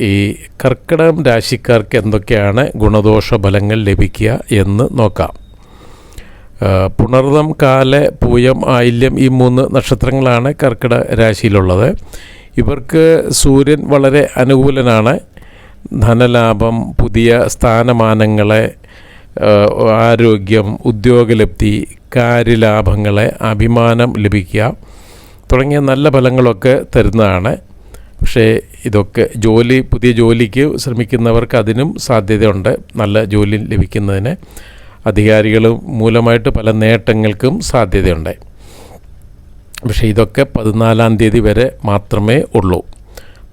ഈ കർക്കിടകം രാശിക്കാർക്ക് എന്തൊക്കെയാണ് ഗുണദോഷ ഫലങ്ങൾ ലഭിക്കുക എന്ന് നോക്കാം. പുണർതം കാല പൂയം ആയില്യം ഈ മൂന്ന് നക്ഷത്രങ്ങളാണ് കർക്കിട രാശിയിലുള്ളത്. ഇവർക്ക് സൂര്യൻ വളരെ അനുകൂലനാണ്. ധനലാഭം പുതിയ സ്ഥാനമാനങ്ങളെ ആരോഗ്യം ഉദ്യോഗലബ്ധി കാര്യലാഭങ്ങളെ അഭിമാനം ലഭിക്കുക തുടങ്ങിയ നല്ല ഫലങ്ങളൊക്കെ തരുന്നതാണ്. പക്ഷേ ഇതൊക്കെ ജോലി പുതിയ ജോലിക്ക് ശ്രമിക്കുന്നവർക്ക് അതിനും സാധ്യതയുണ്ട്. നല്ല ജോലി ലഭിക്കുന്നതിന് അധികാരികൾ മൂലമായിട്ട് പല നേട്ടങ്ങൾക്കും സാധ്യതയുണ്ട്. പക്ഷേ ഇതൊക്കെ പതിനാലാം തീയതി വരെ മാത്രമേ ഉള്ളൂ.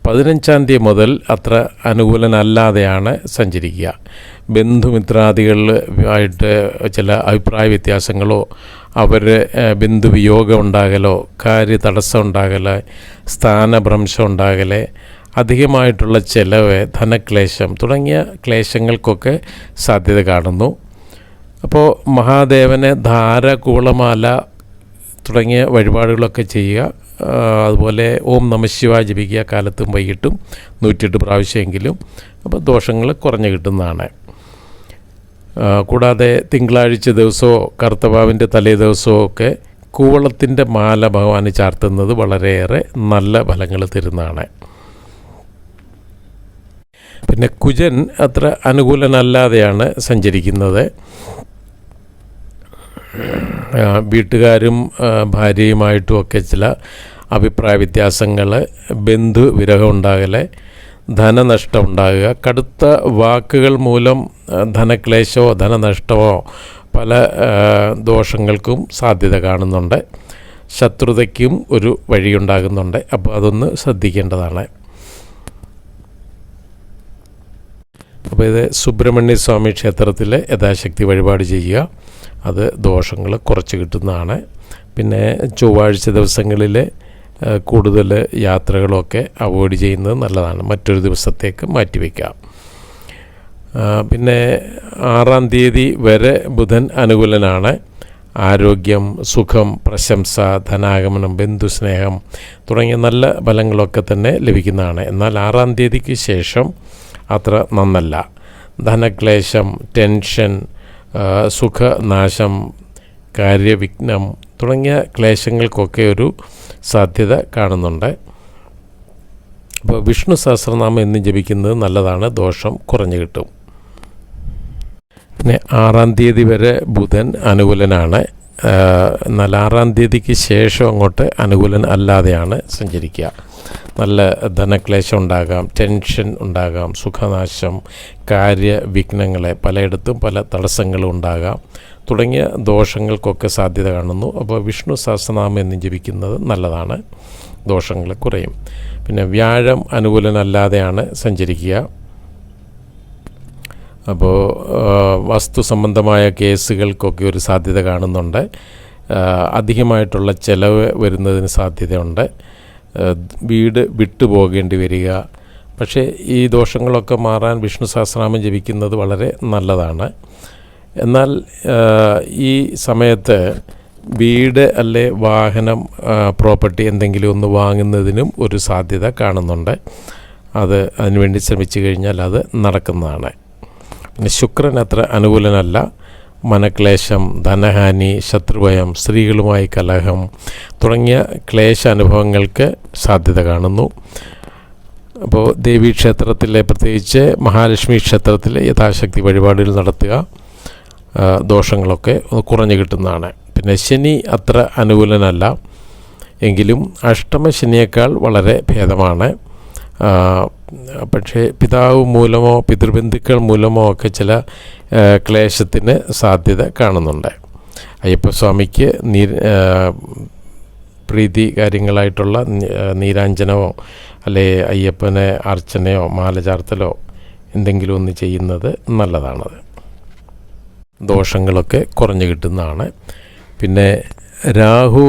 പതിനഞ്ചാം തീയതി മുതൽ അത്ര അനുകൂലനല്ലാതെയാണ് സഞ്ചരിക്കുക. ബന്ധുമിത്രാദികളുമായിട്ട് ചില അഭിപ്രായ വ്യത്യാസങ്ങളോ അവർ ബന്ധുവിയോഗം ഉണ്ടാകലോ കാര്യ തടസ്സം ഉണ്ടാകൽ സ്ഥാനഭ്രംശം ഉണ്ടാകൽ അധികമായിട്ടുള്ള ചിലവ് ധനക്ലേശം തുടങ്ങിയ ക്ലേശങ്ങൾക്കൊക്കെ സാധ്യത കാണുന്നു. അപ്പോൾ മഹാദേവനെ ധാരകൂളമാല തുടങ്ങിയ വഴിപാടുകളൊക്കെ ചെയ്യുക. അതുപോലെ ഓം നമ ശിവായ ജപിക്കുക കാലത്തും വൈകിട്ടും നൂറ്റിയെട്ട് പ്രാവശ്യമെങ്കിലും. അപ്പോൾ ദോഷങ്ങൾ കുറഞ്ഞു കിട്ടുന്നതാണ്. കൂടാതെ തിങ്കളാഴ്ച ദിവസമോ കറുത്തവാവിന്റെ തലേ ദിവസമോ ഒക്കെ കൂവളത്തിന്റെ മാല ഭഗവാന് ചാർത്തുന്നത് വളരെയേറെ നല്ല ഫലങ്ങൾ തരുന്നതാണ്. പിന്നെ കുജൻ അത്ര അനുകൂലനല്ലാതെയാണ് സഞ്ചരിക്കുന്നത്. വീട്ടുകാരും ആ, ഭാര്യയുമായിട്ടും ഒക്കെ ചില അഭിപ്രായ വ്യത്യാസങ്ങൾ ബന്ധു വിരഹം ഉണ്ടാകൽ ധനനഷ്ടം ഉണ്ടാകുക കടുത്ത വാക്കുകൾ മൂലം ധനക്ലേശമോ ധനനഷ്ടമോ പല ദോഷങ്ങൾക്കും സാധ്യത കാണുന്നുണ്ട്. ശത്രുതയ്ക്കും ഒരു വഴിയുണ്ടാകുന്നുണ്ട് അപ്പോൾ അതൊന്ന് ശ്രദ്ധിക്കേണ്ടതാണ്. അപ്പോൾ ഇത് സുബ്രഹ്മണ്യ സ്വാമി ക്ഷേത്രത്തിൽ യഥാശക്തി വഴിപാട് ചെയ്യുക. അത് ദോഷങ്ങൾ കുറച്ച് കിട്ടുന്നതാണ്. പിന്നെ ചൊവ്വാഴ്ച ദിവസങ്ങളിൽ കൂടുതൽ യാത്രകളൊക്കെ അവോയ്ഡ് ചെയ്യുന്നത് നല്ലതാണ്. മറ്റൊരു ദിവസത്തേക്ക് മാറ്റിവെക്കാം പിന്നെ ആറാം തീയതി വരെ ബുധൻ അനുകൂലനാണ്. ആരോഗ്യം സുഖം പ്രശംസ ധനാഗമനം ബന്ധുസ്നേഹം തുടങ്ങിയ നല്ല ഫലങ്ങളൊക്കെ തന്നെ ലഭിക്കുന്നതാണ്. എന്നാൽ ആറാം തീയതിക്ക് ശേഷം അത്ര നന്നല്ല. ധനക്ലേശം ടെൻഷൻ സുഖനാശം കാര്യവിഘ്നം തുടങ്ങിയ ക്ലേശങ്ങൾക്കൊക്കെ ഒരു സാധ്യത കാണുന്നുണ്ട്. അപ്പോൾ വിഷ്ണു സഹസ്രനാമം എന്ന് ജപിക്കുന്നത് നല്ലതാണ്. ദോഷം കുറഞ്ഞു കിട്ടും. പിന്നെ ആറാം തീയതി വരെ ബുധൻ അനുകൂലനാണ്. എന്നാൽ ആറാം തീയതിക്ക് ശേഷം അങ്ങോട്ട് അനുകൂലൻ അല്ലാതെയാണ് സഞ്ചരിക്കുക. നല്ല ധനക്ലേശം ഉണ്ടാകാം ടെൻഷൻ ഉണ്ടാകാം സുഖനാശം കാര്യവിഘ്നങ്ങളെ പലയിടത്തും പല തടസ്സങ്ങളും ഉണ്ടാകാം. തുടങ്ങിയ ദോഷങ്ങൾക്കൊക്കെ സാധ്യത കാണുന്നു. അപ്പോൾ വിഷ്ണു സഹസ്രനാമം എന്ന് ജപിക്കുന്നത് നല്ലതാണ്. ദോഷങ്ങൾ കുറയും. പിന്നെ വ്യാഴം അനുകൂലനല്ലാതെയാണ് സഞ്ചരിക്കുക. അപ്പോൾ വസ്തു സംബന്ധമായ കേസുകൾക്കൊക്കെ ഒരു സാധ്യത കാണുന്നുണ്ട്. അധികമായിട്ടുള്ള ചിലവ് വരുന്നതിന് സാധ്യതയുണ്ട്. വീട് വിട്ടു പോകേണ്ടി വരിക. പക്ഷേ ഈ ദോഷങ്ങളൊക്കെ മാറാൻ വിഷ്ണു സഹസ്രനാമം ജപിക്കുന്നത് വളരെ നല്ലതാണ്. എന്നാൽ ഈ സമയത്ത് വീട് അല്ലെ വാഹനം പ്രോപ്പർട്ടി എന്തെങ്കിലും ഒന്ന് വാങ്ങുന്നതിനും ഒരു സാധ്യത കാണുന്നുണ്ട്. അത് അതിനുവേണ്ടി ശ്രമിച്ചു കഴിഞ്ഞാൽ അത് നടക്കുന്നതാണ്. പിന്നെ ശുക്രൻ അത്ര അനുകൂലനല്ല. മനക്ലേശം ധനഹാനി ശത്രുഭയം സ്ത്രീകളുമായി കലഹം തുടങ്ങിയ ക്ലേശ അനുഭവങ്ങൾക്ക് സാധ്യത കാണുന്നു. അപ്പോൾ ദേവീ ക്ഷേത്രത്തിലെ പ്രത്യേകിച്ച് മഹാലക്ഷ്മി ക്ഷേത്രത്തിലെ യഥാശക്തി വഴിപാടുകൾ നടത്തുക ദോഷങ്ങളൊക്കെ കുറഞ്ഞു കിട്ടുന്നതാണ്. പിന്നെ ശനി അത്ര അനുകൂലനല്ല. എങ്കിലും അഷ്ടമ ശനിയേക്കാൾ വളരെ ഭേദമാണ്. പക്ഷേ പിതാവ് മൂലമോ പിതൃബന്ധുക്കൾ മൂലമോ ഒക്കെ ചില ക്ലേശത്തിന് സാധ്യത കാണുന്നുണ്ട്. അയ്യപ്പസ്വാമിക്ക് നീ പ്രീതി കാര്യങ്ങളായിട്ടുള്ള നീരാഞ്ജനമോ അല്ലെ അയ്യപ്പനെ അർച്ചനയോ മാല ചാർത്തലോ എന്തെങ്കിലും ഒന്ന് ചെയ്യുന്നത് നല്ലതാണത്. ദോഷങ്ങളൊക്കെ കുറഞ്ഞു കിട്ടുന്നതാണ്. പിന്നെ രാഹു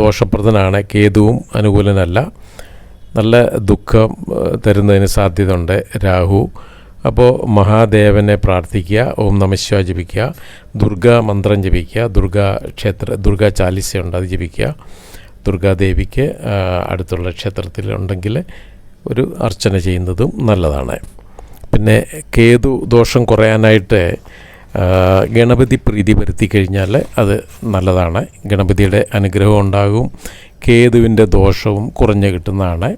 ദോഷപ്രദനാണ് കേതുവും അനുകൂലനല്ല. നല്ല ദുഃഖം തരുന്നതിന് സാധ്യത ഉണ്ട് രാഹു. അപ്പോൾ മഹാദേവനെ പ്രാർത്ഥിക്കുക ഓം നമശിവ ജപിക്കുക ദുർഗാ മന്ത്രം ജപിക്കുക ദുർഗാ ക്ഷേത്ര ദുർഗാ ചാലിസയുണ്ട് അത് ജപിക്കുക. ദുർഗാദേവിക്ക് അടുത്തുള്ള ക്ഷേത്രത്തിൽ ഉണ്ടെങ്കിൽ ഒരു അർച്ചന ചെയ്യുന്നതും നല്ലതാണ്. പിന്നെ കേതു ദോഷം കുറയാനായിട്ട് ഗണപതി പ്രീതി വരുത്തി കഴിഞ്ഞാൽ അത് നല്ലതാണ്. ഗണപതിയുടെ അനുഗ്രഹം ഉണ്ടാകും. കേതുവിന്റെ ദോഷവും കുറഞ്ഞു കിട്ടുന്നതാണ്.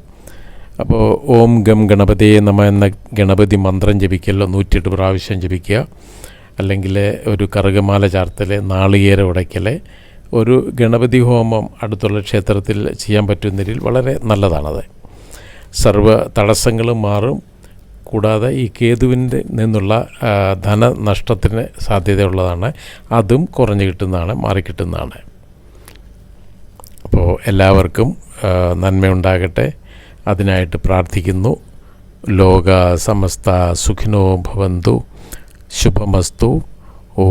അപ്പോൾ ഓം ഗം ഗണപതിയെ നമ എന്ന ഗണപതി മന്ത്രം ജപിക്കല്ലോ നൂറ്റിയെട്ട് പ്രാവശ്യം ജപിക്കുക. അല്ലെങ്കിൽ ഒരു കറുകമാല ചാർത്തൽ നാളികേര ഉടയ്ക്കൽ. ഒരു ഗണപതി ഹോമം അടുത്തുള്ള ക്ഷേത്രത്തിൽ ചെയ്യാൻ പറ്റുന്നതിൽ വളരെ നല്ലതാണത്. സർവ തടസ്സങ്ങളും മാറും. കൂടാതെ ഈ കേതുവിന്റെ നിന്നുള്ള ധനനഷ്ടത്തിന് സാധ്യതയുള്ളതാണ്. അതും കുറഞ്ഞു കിട്ടുന്നതാണ് മാറിക്കിട്ടുന്നതാണ് അപ്പോൾ എല്ലാവർക്കും നന്മയുണ്ടാകട്ടെ. അതിനായിട്ട് പ്രാർത്ഥിക്കുന്നു. ലോക സമസ്ത സുഖിനോ ഭവന്തു. ശുഭമസ്തു. ഓ